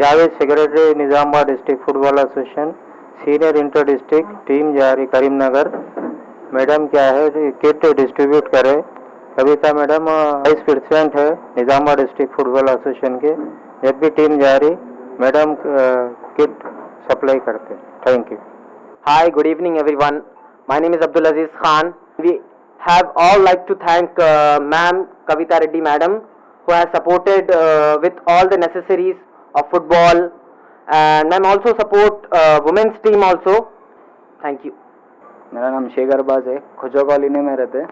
Javed secretary Nizamabad district football association senior inter district team जारी Karimnagar. Madam क्या है kit distribute करे। कविता madam vice president है Nizamabad district football association के। जब भी टीम जारी मैडम किट सप्लाई करते। Thank you. Hi, good evening everyone. My name is Abdul Aziz Khan. We have all like to thank uh, Ma'am Kavita Reddy Madam who has supported uh, with all of football and Ma'am also support uh, women's team also. Thank you. मेरा नाम शेखर बाज है। खुजो colony में रहते हैं।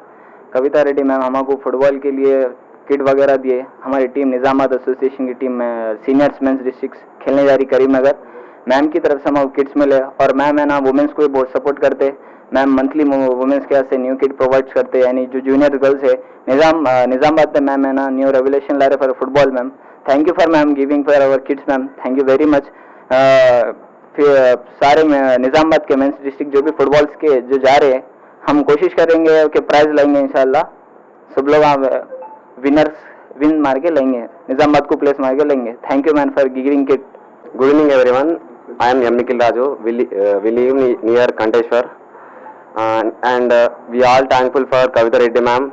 Kavitha Reddy ma'am हमको football के लिए किट वगैरह दिए। हमारी टीम निजामाबाद एसोसिएशन की टीम में सीनियर्स मेंस डिस्ट्रिक्ट खेलने जा रही करीमनगर मैम की तरफ़ से हमको किट्स मिले। और मैम है ना वुमेंस को भी बहुत सपोर्ट करते मैम मंथली वुमेंस के से न्यू किट प्रोवाइड करते यानी जो जूनियर गर्ल्स है निज़ाम निजामाबाद में मैम है ना न्यू रेवलेशन ला रहे for football ma'am. Thank you for ma'am giving for our kids ma'am thank you very much सारे निजामबाद के मेन्स डिस्ट्रिक्ट जो भी फुटबॉल्स के जो जा रहे हैं, हम कोशिश करेंगे कि प्राइज लेंगे इनशाला सब लोग आप विनर्स विन मार के लेंगे। निजामबाद को प्लेस मार के लेंगे। Thank you ma'am for giving kit good evening everyone I am यमिकिल Raju we live near Kanteshwar and we are thankful for Kavitha Reddy ma'am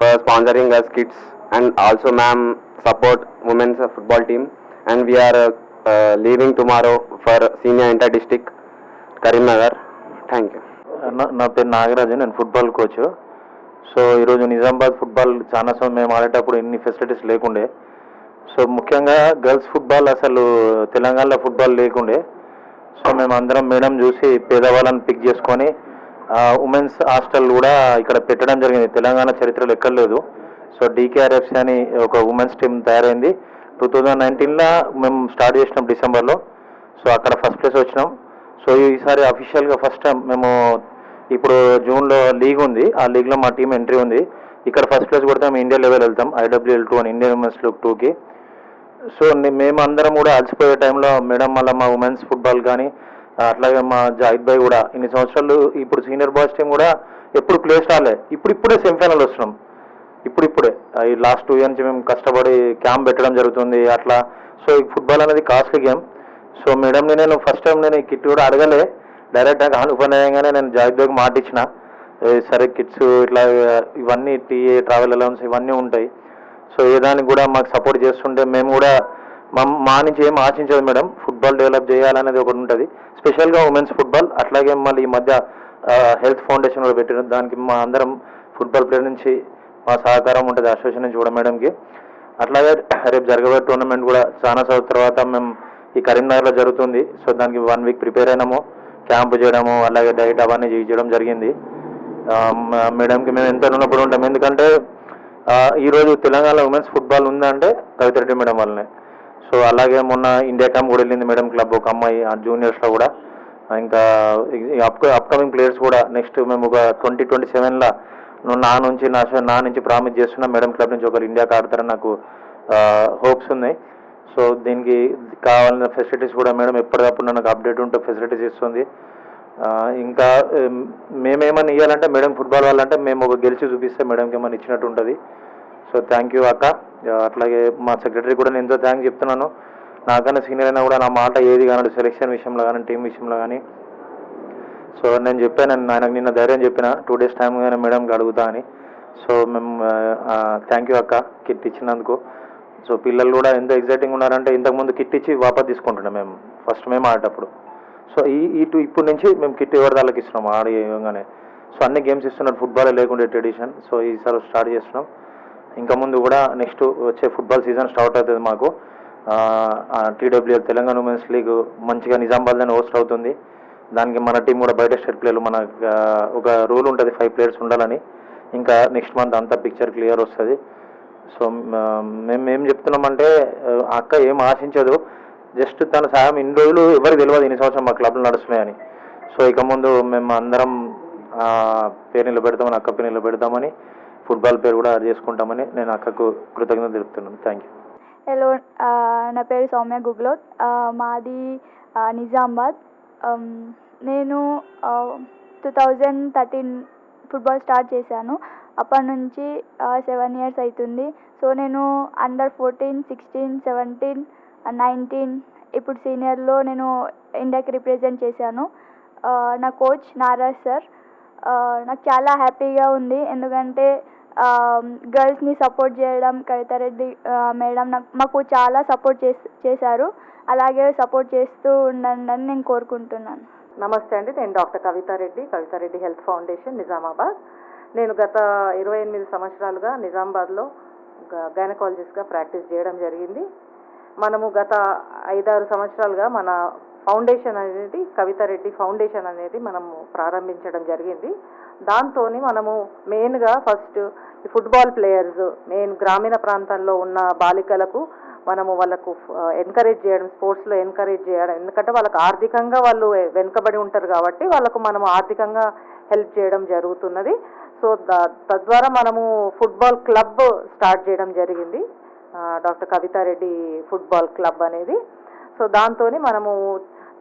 for sponsoring us kids and also ma'am support women's football team. And we are uh, uh, leaving tomorrow for senior inter district Karimnagar. Thank you. Uh, నా నా పేరు నాగరాజు నేను football coach so ఈరోజు Nizamabad football చాలా సమయం మేము ఆడేటప్పుడు ఎన్ని ఫెసిలిటీస్ లేకుండే సో ముఖ్యంగా గర్ల్స్ ఫుట్బాల్ అసలు తెలంగాణలో ఫుట్బాల్ లేకుండే సో మేము అందరం మేడం చూసి పేదవాళ్ళని పిక్ చేసుకొని ఉమెన్స్ హాస్టల్ కూడా ఇక్కడ పెట్టడం జరిగింది తెలంగాణ చరిత్రలో ఎక్కడ లేదు సో డీకేఆర్ఎఫ్సి అని ఒక ఉమెన్స్ టీం తయారైంది. టూ థౌజండ్ నైన్టీన్లో మేము స్టార్ట్ చేసినాం డిసెంబర్లో సో అక్కడ ఫస్ట్ ప్లేస్ వచ్చినాం. సో ఈసారి అఫీషియల్గా ఫస్ట్ టైం మేము ఇప్పుడు జూన్లో లీగ్ ఉంది. ఆ లీగ్లో మా టీం ఎంట్రీ ఉంది. ఇక్కడ ఫస్ట్ ప్లేస్ కొడితే మేము ఇండియా లెవెల్ వెళ్తాం. ఐడబ్ల్యూఎల్ టూ అని ఇండియన్ ఉమెన్స్ లీగ్ టూకి సో మేము అందరం కూడా అలసిపోయే టైంలో మేడం మళ్ళీ మా ఉమెన్స్ ఫుట్బాల్ కానీ అట్లాగే మా జాయిద్ భాయ్ కూడా ఇన్ని సంవత్సరాలు ఇప్పుడు సీనియర్ బాయ్స్ టీం కూడా ఎప్పుడు ప్లేస్ రాలే ఇప్పుడు ఇప్పుడే సెమీఫైనల్ వస్తున్నాం. ఇప్పుడు ఇప్పుడే ఈ లాస్ట్ టూ ఇయర్ నుంచి మేము కష్టపడి క్యాంప్ పెట్టడం జరుగుతుంది అట్లా. సో ఈ ఫుట్బాల్ అనేది కాస్ట్లీ గేమ్ సో మేడంని నేను ఫస్ట్ టైం నేను ఈ కిట్ కూడా అడగలే. డైరెక్ట్గా కానుపనయంగానే నేను జాహిద్ భాయ్కి మాట ఇచ్చిన. సరే కిట్స్ ఇట్లా ఇవన్నీ టీఏ ట్రావెల్ అలౌన్స్ ఇవన్నీ ఉంటాయి. సో ఏ దానికి కూడా మాకు సపోర్ట్ చేస్తుంటే మేము కూడా మా మా నుంచి ఏం ఆశించదు మేడం ఫుట్బాల్ డెవలప్ చేయాలనేది ఒకటి ఉంటుంది. స్పెషల్గా ఉమెన్స్ ఫుట్బాల్ అట్లాగే మళ్ళీ ఈ మధ్య హెల్త్ ఫౌండేషన్ కూడా పెట్టిన దానికి మా అందరం ఫుట్బాల్ ప్లేయర్ నుంచి మా సహకారం ఉంటుంది అసోసియేషన్ నుంచి కూడా మేడంకి. అట్లాగే రేపు జరగబోయే టోర్నమెంట్ కూడా చాలా సంవత్సరాల తర్వాత మేము ఈ కరీంనగర్లో జరుగుతుంది. సో దానికి వన్ వీక్ ప్రిపేర్ అయినాము. క్యాంప్ చేయడము అలాగే డైట్ అవన్నీ చేయడం జరిగింది. మేడంకి మేము ఎంత ఉన్నప్పుడు ఉంటాం. ఎందుకంటే ఈరోజు తెలంగాణ ఉమెన్స్ ఫుట్బాల్ ఉందంటే కవితరెడ్డి మేడం వల్లనే. సో అలాగే మొన్న ఇండియా క్యాంప్ కూడా వెళ్ళింది మేడం క్లబ్ ఒక అమ్మాయి ఆ జూనియర్స్లో కూడా. ఇంకా అప్ అప్కమింగ్ ప్లేయర్స్ కూడా నెక్స్ట్ మేము ఒక ట్వంటీ ట్వంటీ సెవెన్లో నువ్వు నా నుంచి నా నా నుంచి ప్రామిస్ చేస్తున్నా మేడం క్లబ్ నుంచి ఒకరు ఇండియాకి ఆడతారని నాకు హోప్స్ ఉన్నాయి. సో దీనికి కావాల్సిన ఫెసిలిటీస్ కూడా మేడం ఎప్పటికప్పుడు నాకు అప్డేట్ ఉంటే ఫెసిలిటీస్ ఇస్తుంది. ఇంకా ఏం, మేమేమన్నా ఇవ్వాలంటే మేడం ఫుట్బాల్ వాళ్ళంటే మేము ఒక గెలిచి చూపిస్తే మేడంకి ఏమైనా ఇచ్చినట్టు ఉంటుంది. సో థ్యాంక్ యూ అక్క. అట్లాగే మా సెక్రటరీ కూడా నేను ఎంతో థ్యాంక్ చెప్తున్నాను. నాకన్నా సీనియర్ అయినా కూడా నా మాట ఏది కానీ సెలెక్షన్ విషయంలో కానీ టీం విషయంలో కానీ సో నేను చెప్పాను ఆయనకు నిన్న ధైర్యం చెప్పిన టూ డేస్ టైం కానీ మేడంకి అడుగుతా అని. సో మేము థ్యాంక్ యూ అక్క కిట్ ఇచ్చినందుకు. సో పిల్లలు కూడా ఎంత ఎగ్జైటింగ్ ఉన్నారంటే ఇంతకుముందు కిట్ ఇచ్చి వాపస్ తీసుకుంటున్నాం మేము ఫస్ట్ మేము ఆడేటప్పుడు. సో ఈ ఇటు ఇప్పటి నుంచి మేము కిట్ ఎవరి దాళ్ళకి ఇస్తున్నాం ఆడగానే సో అన్ని గేమ్స్ ఇస్తున్నారు ఫుట్బాల్ లేకుండే ట్రెడిషన్ సో ఈసారి స్టార్ట్ చేస్తున్నాం. ఇంకా ముందు కూడా నెక్స్ట్ వచ్చే ఫుట్బాల్ సీజన్ స్టార్ట్ అవుతుంది మాకు. టీడబ్ల్యూఎల్ తెలంగాణ ఉమెన్స్ లీగ్ మంచిగా నిజామాబాద్లోనే హోస్ట్ అవుతుంది. దానికి మన టీం కూడా బయట స్టేట్ ప్లేయర్లు మన ఒక రూల్ ఉంటుంది ఫైవ్ ప్లేయర్స్ ఉండాలని. ఇంకా నెక్స్ట్ మంత్ అంతా పిక్చర్ క్లియర్ వస్తుంది. సో మేము ఏం చెప్తున్నామంటే అక్క ఏం ఆశించదు. జస్ట్ తన సహాయం ఇన్ని రోజులు ఎవరికి తెలియదు ఇన్ని సంవత్సరం మా క్లబ్లు నడుస్తున్నాయని సో ఇక ముందు మేము అందరం పేరు నిలబెడతామని అక్క పేరు నిలబెడతామని ఫుట్బాల్ పేరు కూడా అది చేసుకుంటామని నేను అక్కకు కృతజ్ఞత తెలుపుతున్నాను. థ్యాంక్ యూ హలో నా పేరు సౌమ్య గుగ్లోత్. మాది నిజామాబాద్. నేను two thousand thirteen football start చేశాను. అప్పటి నుంచి సెవెన్ ఇయర్స్ అవుతుంది సో నేను under fourteen sixteen seventeen nineteen ఇప్పుడు సీనియర్లో నేను ఇండియాకి రిప్రజెంట్ చేశాను. నా కోచ్ నారాజ్ సార్ నాకు చాలా హ్యాపీగా ఉంది. ఎందుకంటే గర్ల్స్ని సపోర్ట్ చేయడం కవితారెడ్డి మేడం నాకు మాకు చాలా సపోర్ట్ చేసి చేశారు. అలాగే సపోర్ట్ చేస్తూ ఉండండి అని నేను కోరుకుంటున్నాను. నమస్తే అండి. నేను doctor Kavitha Reddy Kavitha Reddy health foundation Nizamabad. నేను గత ఇరవై ఎనిమిది సంవత్సరాలుగా నిజామాబాద్లో గైనకాలజిస్ట్గా ప్రాక్టీస్ చేయడం జరిగింది. మనము గత ఐదారు సంవత్సరాలుగా మన ఫౌండేషన్ అనేది కవితారెడ్డి ఫౌండేషన్ అనేది మనము ప్రారంభించడం జరిగింది. దాంతో మనము మెయిన్గా ఫస్ట్ ఫుట్బాల్ ప్లేయర్స్ మెయిన్ గ్రామీణ ప్రాంతాల్లో ఉన్న బాలికలకు మనము వాళ్ళకు ఎంకరేజ్ చేయడం స్పోర్ట్స్లో ఎంకరేజ్ చేయడం. ఎందుకంటే వాళ్ళకు ఆర్థికంగా వాళ్ళు వెనుకబడి ఉంటారు కాబట్టి వాళ్ళకు మనము ఆర్థికంగా హెల్ప్ చేయడం జరుగుతున్నది. సో తద్వారా మనము ఫుట్బాల్ క్లబ్ స్టార్ట్ చేయడం జరిగింది. డాక్టర్ కవితారెడ్డి ఫుట్బాల్ క్లబ్ అనేది. సో దాంతో మనము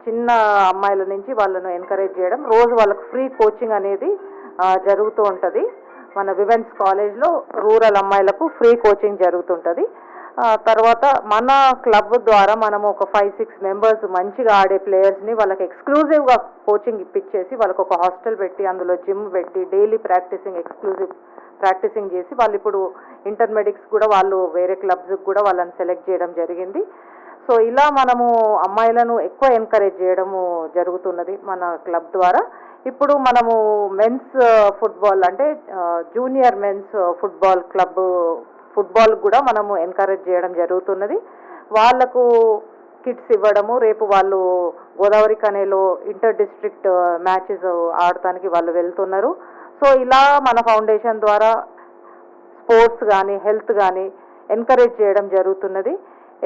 చిన్న అమ్మాయిల నుంచి వాళ్ళను ఎంకరేజ్ చేయడం. రోజు వాళ్ళకు ఫ్రీ కోచింగ్ అనేది జరుగుతూ ఉంటుంది. మన విమెన్స్ కాలేజ్లో రూరల్ అమ్మాయిలకు ఫ్రీ కోచింగ్ జరుగుతుంటుంది. తర్వాత మన క్లబ్ ద్వారా మనము ఒక ఫైవ్ సిక్స్ మెంబర్స్ మంచిగా ఆడే ప్లేయర్స్ని వాళ్ళకి ఎక్స్క్లూజివ్గా కోచింగ్ ఇప్పించేసి వాళ్ళకి ఒక హాస్టల్ పెట్టి అందులో జిమ్ పెట్టి డైలీ ప్రాక్టీసింగ్ ఎక్స్క్లూజివ్ ప్రాక్టీసింగ్ చేసి వాళ్ళు ఇప్పుడు ఇంటర్మీడియట్స్ కూడా వాళ్ళు వేరే క్లబ్స్కి కూడా వాళ్ళని సెలెక్ట్ చేయడం జరిగింది. సో ఇలా మనము అమ్మాయిలను ఎక్కువ ఎంకరేజ్ చేయడము జరుగుతున్నది మన క్లబ్ ద్వారా. ఇప్పుడు మనము మెన్స్ ఫుట్బాల్ uh, అంటే junior men's football club football కూడా మనము ఎంకరేజ్ చేయడం జరుగుతున్నది. వాళ్ళకు కిట్స్ ఇవ్వడము రేపు వాళ్ళు గోదావరి కనేలో ఇంటర్ డిస్ట్రిక్ట్ మ్యాచెస్ ఆడటానికి వాళ్ళు వెళ్తున్నారు. సో ఇలా మన ఫౌండేషన్ ద్వారా స్పోర్ట్స్ కానీ హెల్త్ కానీ ఎంకరేజ్ చేయడం జరుగుతున్నది.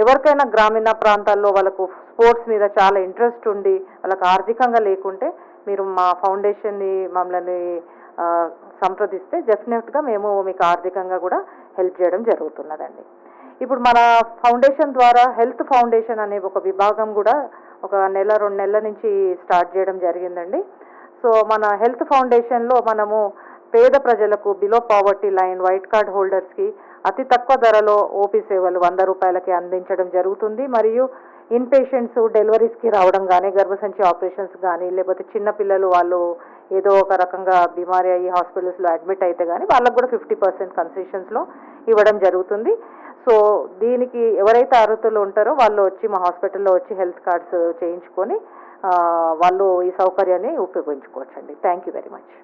ఎవరికైనా గ్రామీణ ప్రాంతాల్లో వాళ్ళకు స్పోర్ట్స్ మీద చాలా ఇంట్రెస్ట్ ఉండి వాళ్ళకి ఆర్థికంగా లేకుంటే మీరు మా ఫౌండేషన్ని మమ్మల్ని సంప్రదిస్తే డెఫినెట్గా మేము మీకు ఆర్థికంగా కూడా హెల్ప్ చేయడం జరుగుతున్నదండి. ఇప్పుడు మన ఫౌండేషన్ ద్వారా హెల్త్ ఫౌండేషన్ అనే ఒక విభాగం కూడా ఒక నెల రెండు నెలల నుంచి స్టార్ట్ చేయడం జరిగిందండి. సో మన హెల్త్ ఫౌండేషన్లో మనము పేద ప్రజలకు below poverty line white card హోల్డర్స్కి అతి తక్కువ ధరలో ఓపీ సేవలు వంద రూపాయలకి అందించడం జరుగుతుంది. మరియు ఇన్ పేషెంట్స్ డెలివరీస్కి రావడం కానీ గర్భసంచి ఆపరేషన్స్ కానీ లేకపోతే చిన్నపిల్లలు వాళ్ళు ఏదో ఒక రకంగా బీమారీ అయ్యి హాస్పిటల్స్లో అడ్మిట్ అయితే కానీ వాళ్ళకు కూడా ఫిఫ్టీ పర్సెంట్ కన్సెషన్స్లో ఇవ్వడం జరుగుతుంది. సో దీనికి ఎవరైతే అర్హతలు ఉంటారో వాళ్ళు వచ్చి మా హాస్పిటల్లో వచ్చి హెల్త్ కార్డ్స్ చేయించుకొని వాళ్ళు ఈ సౌకర్యాన్ని ఉపయోగించుకోవచ్చండి. Thank you very much.